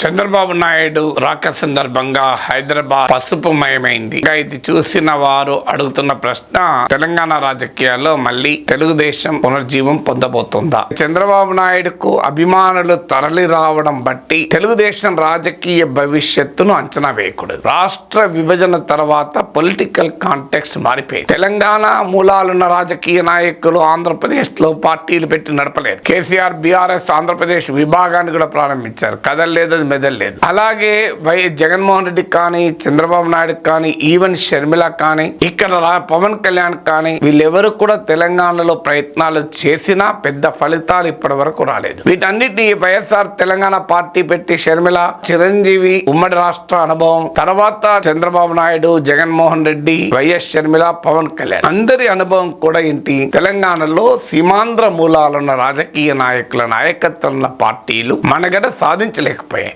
చంద్రబాబు నాయుడు రాక సందర్భంగా హైదరాబాద్ పసుపుమయమైంది ఇంకా ఇది చూసిన వారు అడుగుతున్న ప్రశ్న తెలంగాణ రాజకీయాల్లో మళ్ళీ తెలుగుదేశం పునర్జీవం పొందబోతుందా? చంద్రబాబు నాయుడుకు అభిమానులు తరలి రావడం బట్టి తెలుగుదేశం రాజకీయ భవిష్యత్తును అంచనా వేయకూడదు. రాష్ట్ర విభజన తర్వాత పొలిటికల్ కాంటెక్స్ట్ మారిపోయింది. తెలంగాణ మూలాలున్న రాజకీయ నాయకులు ఆంధ్రప్రదేశ్లో పార్టీలు పెట్టి నడపలేరు. కేసీఆర్ బీఆర్ఎస్ ఆంధ్రప్రదేశ్ విభాగాన్ని కూడా ప్రారంభించారు. కదలలేదు మెదలలేదు అలాగే వై జగన్మోహన్ రెడ్డి కానీ చంద్రబాబు నాయుడు కానీ ఈవెన్ షర్మిల కానీ ఇక్కడ రా- పవన్ కళ్యాణ్ కానీ వీళ్ళెవరు కూడా తెలంగాణలో ప్రయత్నాలు చేసినా పెద్ద ఫలితాలు ఇప్పటి వరకు రాలేదు. వీటన్నిటిని వైఎస్ఆర్ తెలంగాణ పార్టీ పెట్టి షర్మిల చిరంజీవి ఉమ్మడి రాష్ట్ర అనుభవం తర్వాత చంద్రబాబు నాయుడు జగన్మోహన్ రెడ్డి వైఎస్ షర్మిల పవన్ కళ్యాణ్. అందరి అనుభవం కూడా ఏంటి? తెలంగాణలో సీమాంధ్ర మూలాలున్న రాజకీయ నాయకుల నాయకత్వం ఉన్న పార్టీలు మనగడ సాధించలేకపోయాయి.